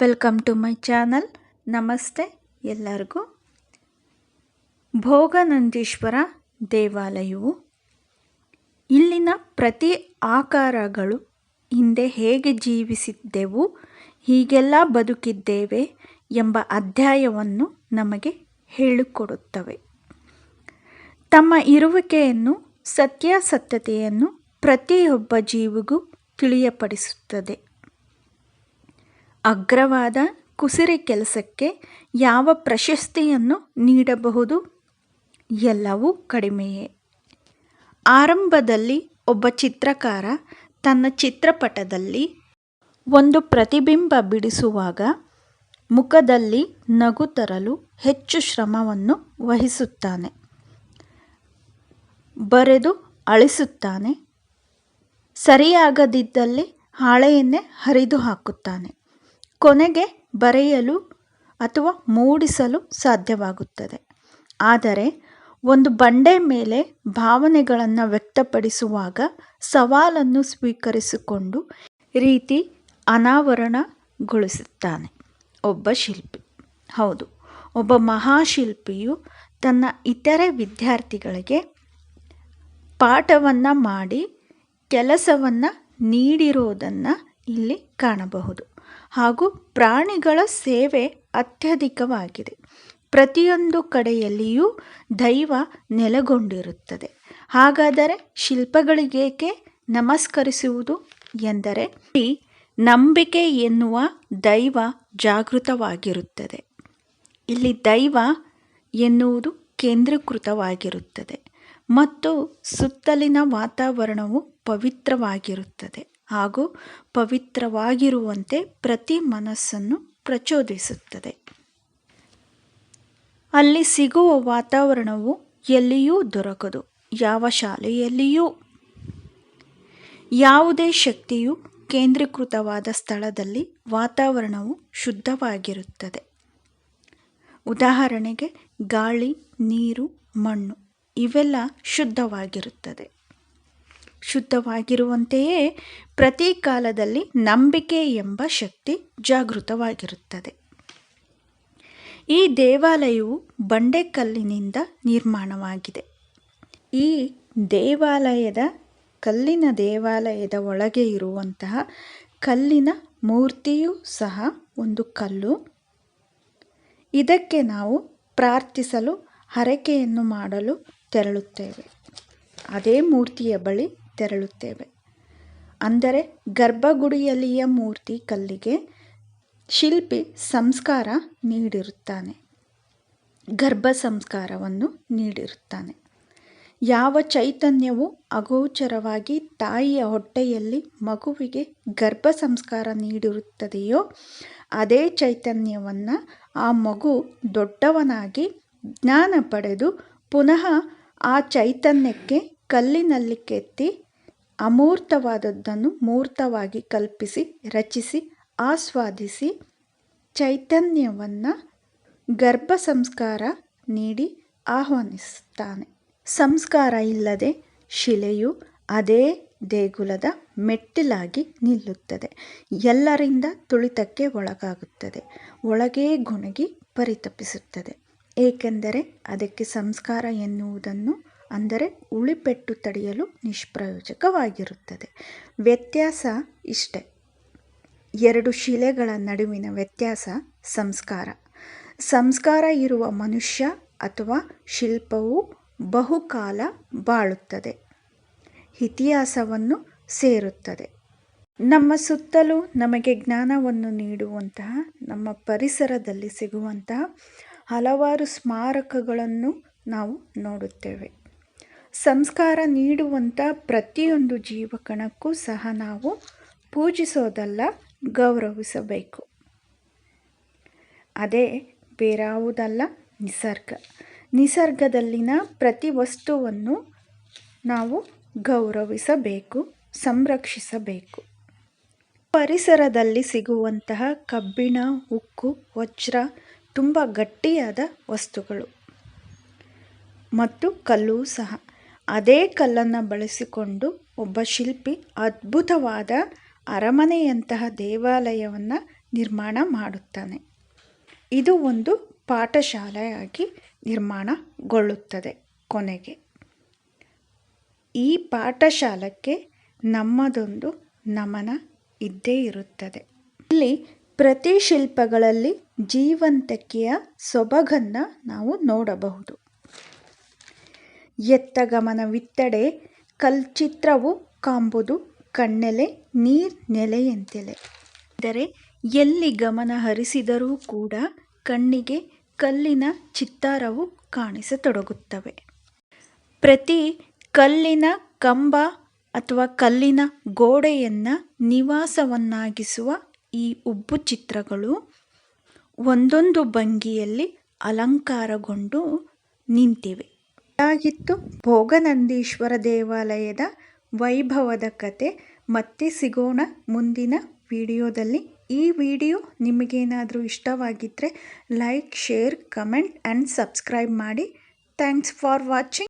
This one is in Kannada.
ವೆಲ್ಕಮ್ ಟು ಮೈ ಚಾನಲ್ ನಮಸ್ತೆ ಎಲ್ಲರಿಗೂ. ಭೋಗನಂದೀಶ್ವರ ದೇವಾಲಯವು ಇಲ್ಲಿನ ಪ್ರತಿ ಆಕಾರಗಳು ಹಿಂದೆ ಹೇಗೆ ಜೀವಿಸಿದ್ದೆವು, ಹೀಗೆಲ್ಲ ಬದುಕಿದ್ದೇವೆ ಎಂಬ ಅಧ್ಯಾಯವನ್ನು ನಮಗೆ ಹೇಳಿಕೊಡುತ್ತವೆ. ತಮ್ಮ ಇರುವಿಕೆಯನ್ನು, ಸತ್ಯಾಸತ್ಯತೆಯನ್ನು ಪ್ರತಿಯೊಬ್ಬ ಜೀವಿಗೂ ತಿಳಿಯಪಡಿಸುತ್ತದೆ. ಅಗ್ರವಾದ ಕುಸಿರಿ ಕೆಲಸಕ್ಕೆ ಯಾವ ಪ್ರಶಸ್ತಿಯನ್ನು ನೀಡಬಹುದು? ಎಲ್ಲವೂ ಕಡಿಮೆಯೇ. ಆರಂಭದಲ್ಲಿ ಒಬ್ಬ ಚಿತ್ರಕಾರ ತನ್ನ ಚಿತ್ರಪಟದಲ್ಲಿ ಒಂದು ಪ್ರತಿಬಿಂಬ ಬಿಡಿಸುವಾಗ ಮುಖದಲ್ಲಿ ನಗು ತರಲು ಹೆಚ್ಚು ಶ್ರಮವನ್ನು ವಹಿಸುತ್ತಾನೆ. ಬರೆದು ಅಳಿಸುತ್ತಾನೆ. ಸರಿಯಾಗದಿದ್ದಲ್ಲಿ ಹಾಳೆಯನ್ನೇ ಹರಿದು ಹಾಕುತ್ತಾನೆ. ಕೊನೆಗೆ ಬರೆಯಲು ಅಥವಾ ಮೂಡಿಸಲು ಸಾಧ್ಯವಾಗುತ್ತದೆ. ಆದರೆ, ಒಂದು ಬಂಡೆ ಮೇಲೆ ಭಾವನೆಗಳನ್ನು ವ್ಯಕ್ತಪಡಿಸುವಾಗ ಸವಾಲನ್ನು ಸ್ವೀಕರಿಸಿಕೊಂಡು ರೀತಿ ಅನಾವರಣಗೊಳಿಸುತ್ತಾನೆ. ಒಬ್ಬ ಶಿಲ್ಪಿ. ಹೌದು, ಒಬ್ಬ ಮಹಾಶಿಲ್ಪಿಯು ತನ್ನ ಇತರೆ ವಿದ್ಯಾರ್ಥಿಗಳಿಗೆ ಪಾಠವನ್ನು ಮಾಡಿ ಕೆಲಸವನ್ನು ನೀಡಿರೋದನ್ನು ಇಲ್ಲಿ ಕಾಣಬಹುದು. ಹಾಗೂ ಪ್ರಾಣಿಗಳ ಸೇವೆ ಅತ್ಯಧಿಕವಾಗಿದೆ. ಪ್ರತಿಯೊಂದು ಕಡೆಯಲ್ಲಿಯೂ ದೈವ ನೆಲೆಗೊಂಡಿರುತ್ತದೆ. ಹಾಗಾದರೆ ಶಿಲ್ಪಗಳಿಗೇಕೆ ನಮಸ್ಕರಿಸುವುದು ಎಂದರೆ, ಈ ನಂಬಿಕೆ ಎನ್ನುವ ದೈವ ಜಾಗೃತವಾಗಿರುತ್ತದೆ. ಇಲ್ಲಿ ದೈವ ಎನ್ನುವುದು ಕೇಂದ್ರೀಕೃತವಾಗಿರುತ್ತದೆ ಮತ್ತು ಸುತ್ತಲಿನ ವಾತಾವರಣವು ಪವಿತ್ರವಾಗಿರುತ್ತದೆ. ಹಾಗೂ ಪವಿತ್ರವಾಗಿರುವಂತೆ ಪ್ರತಿ ಮನಸ್ಸನ್ನು ಪ್ರಚೋದಿಸುತ್ತದೆ. ಅಲ್ಲಿ ಸಿಗುವ ವಾತಾವರಣವು ಎಲ್ಲಿಯೂ ದೊರಕದು, ಯಾವ ಶಾಲೆಯಲ್ಲಿಯೂ. ಯಾವುದೇ ಶಕ್ತಿಯು ಕೇಂದ್ರೀಕೃತವಾದ ಸ್ಥಳದಲ್ಲಿ ವಾತಾವರಣವು ಶುದ್ಧವಾಗಿರುತ್ತದೆ. ಉದಾಹರಣೆಗೆ ಗಾಳಿ, ನೀರು, ಮಣ್ಣು ಇವೆಲ್ಲ ಶುದ್ಧವಾಗಿರುತ್ತದೆ. ಶುದ್ಧವಾಗಿರುವಂತೆಯೇ ಪ್ರತಿ ಕಾಲದಲ್ಲಿ ನಂಬಿಕೆ ಎಂಬ ಶಕ್ತಿ ಜಾಗೃತವಾಗಿರುತ್ತದೆ. ಈ ದೇವಾಲಯವು ಬಂಡೆಕಲ್ಲಿನಿಂದ ನಿರ್ಮಾಣವಾಗಿದೆ. ಈ ದೇವಾಲಯದ ಕಲ್ಲಿನ ದೇವಾಲಯದ ಒಳಗೆ ಇರುವಂತಹ ಕಲ್ಲಿನ ಮೂರ್ತಿಯೂ ಸಹ ಒಂದು ಕಲ್ಲು. ಇದಕ್ಕೆ ನಾವು ಪ್ರಾರ್ಥಿಸಲು, ಹರಕೆಯನ್ನು ಮಾಡಲು ತೆರಳುತ್ತೇವೆ. ಅದೇ ಮೂರ್ತಿಯ ಬಳಿ ತೆರಳುತ್ತೇವೆ. ಅಂದರೆ ಗರ್ಭಗುಡಿಯಲ್ಲಿಯ ಮೂರ್ತಿ ಕಲ್ಲಿಗೆ ಶಿಲ್ಪಿ ಸಂಸ್ಕಾರ ನೀಡಿರುತ್ತಾನೆ. ಗರ್ಭ ಸಂಸ್ಕಾರವನ್ನು ನೀಡಿರುತ್ತಾನೆ. ಯಾವ ಚೈತನ್ಯವು ಅಗೋಚರವಾಗಿ ತಾಯಿಯ ಹೊಟ್ಟೆಯಲ್ಲಿ ಮಗುವಿಗೆ ಗರ್ಭ ಸಂಸ್ಕಾರ ನೀಡಿರುತ್ತದೆಯೋ, ಅದೇ ಚೈತನ್ಯವನ್ನು ಆ ಮಗು ದೊಡ್ಡವನಾಗಿ ಜ್ಞಾನ ಪಡೆದು ಪುನಃ ಆ ಚೈತನ್ಯಕ್ಕೆ ಕಲ್ಲಿನಲ್ಲಿ ಕೆತ್ತಿ ಅಮೂರ್ತವಾದದ್ದನ್ನು ಮೂರ್ತವಾಗಿ ಕಲ್ಪಿಸಿ, ರಚಿಸಿ, ಆಸ್ವಾದಿಸಿ, ಚೈತನ್ಯವನ್ನು ಗರ್ಭ ಸಂಸ್ಕಾರ ನೀಡಿ ಆಹ್ವಾನಿಸುತ್ತಾನೆ. ಸಂಸ್ಕಾರ ಇಲ್ಲದೆ ಶಿಲೆಯು ಅದೇ ದೇಗುಲದ ಮೆಟ್ಟಿಲಾಗಿ ನಿಲ್ಲುತ್ತದೆ. ಎಲ್ಲರಿಂದ ತುಳಿತಕ್ಕೆ ಒಳಗಾಗುತ್ತದೆ. ಒಳಗೇ ಗುಣಗಿ ಪರಿತಪಿಸುತ್ತದೆ. ಏಕೆಂದರೆ ಅದಕ್ಕೆ ಸಂಸ್ಕಾರ ಎನ್ನುವುದನ್ನು ಅಂದರೆ ಉಳಿಪೆಟ್ಟು ತಡೆಯಲು ನಿಷ್ಪ್ರಯೋಜಕವಾಗಿರುತ್ತದೆ. ವ್ಯತ್ಯಾಸ ಇಷ್ಟೆ. ಎರಡು ಶಿಲೆಗಳ ನಡುವಿನ ವ್ಯತ್ಯಾಸ ಸಂಸ್ಕಾರ. ಸಂಸ್ಕಾರ ಇರುವ ಮನುಷ್ಯ ಅಥವಾ ಶಿಲ್ಪವು ಬಹುಕಾಲ ಬಾಳುತ್ತದೆ. ಇತಿಹಾಸವನ್ನು ಸೇರುತ್ತದೆ. ನಮ್ಮ ಸುತ್ತಲೂ ನಮಗೆ ಜ್ಞಾನವನ್ನು ನೀಡುವಂತಹ, ನಮ್ಮ ಪರಿಸರದಲ್ಲಿ ಸಿಗುವಂತಹ ಹಲವಾರು ಸ್ಮಾರಕಗಳನ್ನು ನಾವು ನೋಡುತ್ತೇವೆ. ಸಂಸ್ಕಾರ ನೀಡುವಂಥ ಪ್ರತಿಯೊಂದು ಜೀವಕಣಕ್ಕೂ ಸಹ ನಾವು ಪೂಜಿಸೋದಲ್ಲ, ಗೌರವಿಸಬೇಕು. ಅದೇ ಬೇರಾವುದಲ್ಲ, ನಿಸರ್ಗ. ನಿಸರ್ಗದಲ್ಲಿನ ಪ್ರತಿ ವಸ್ತುವನ್ನು ನಾವು ಗೌರವಿಸಬೇಕು, ಸಂರಕ್ಷಿಸಬೇಕು. ಪರಿಸರದಲ್ಲಿ ಸಿಗುವಂತಹ ಕಬ್ಬಿಣ, ಉಕ್ಕು, ವಜ್ರ ತುಂಬ ಗಟ್ಟಿಯಾದ ವಸ್ತುಗಳು. ಮತ್ತು ಕಲ್ಲು ಸಹ. ಅದೇ ಕಲ್ಲನ್ನು ಬಳಸಿಕೊಂಡು ಒಬ್ಬ ಶಿಲ್ಪಿ ಅದ್ಭುತವಾದ ಅರಮನೆಯಂತಹ ದೇವಾಲಯವನ್ನು ನಿರ್ಮಾಣ ಮಾಡುತ್ತಾನೆ. ಇದು ಒಂದು ಪಾಠಶಾಲೆಯಾಗಿ ನಿರ್ಮಾಣಗೊಳ್ಳುತ್ತದೆ ಕೊನೆಗೆ. ಈ ಪಾಠಶಾಲಕ್ಕೆ ನಮ್ಮದೊಂದು ನಮನ ಇದ್ದೇ ಇರುತ್ತದೆ. ಇಲ್ಲಿ ಪ್ರತಿ ಶಿಲ್ಪಗಳಲ್ಲಿ ಜೀವಂತಿಕೆಯ ಸೊಬಗನ್ನು ನಾವು ನೋಡಬಹುದು. ಎತ್ತ ಗಮನವಿತ್ತಡೆ ಕಲ್ಚಿತ್ರವು ಕಾಂಬುದು ಕಣ್ಣೆಲೆ, ನೀರ್ ನೆಲೆಯಂತೆಲೆ. ಅಂದರೆ ಎಲ್ಲಿ ಗಮನ ಹರಿಸಿದರೂ ಕೂಡ ಕಣ್ಣಿಗೆ ಕಲ್ಲಿನ ಚಿತ್ತಾರವು ಕಾಣಿಸತೊಡಗುತ್ತವೆ. ಪ್ರತಿ ಕಲ್ಲಿನ ಕಂಬ ಅಥವಾ ಕಲ್ಲಿನ ಗೋಡೆಯನ್ನು ನಿವಾಸವನ್ನಾಗಿಸುವ ಈ ಉಬ್ಬು ಚಿತ್ರಗಳು ಒಂದೊಂದು ಭಂಗಿಯಲ್ಲಿ ಅಲಂಕಾರಗೊಂಡು ನಿಂತಿವೆ. ಇದಾಗಿತ್ತು ಭೋಗನಂದೀಶ್ವರ ದೇವಾಲಯದ ವೈಭವದ ಕತೆ ಮತ್ತೆ ಸಿಗೋಣ ಮುಂದಿನ ವಿಡಿಯೋದಲ್ಲಿ. ಈ ವಿಡಿಯೋ ನಿಮಗೇನಾದರೂ ಇಷ್ಟವಾಗಿದ್ದರೆ like, share, comment and subscribe ಮಾಡಿ. Thanks for watching.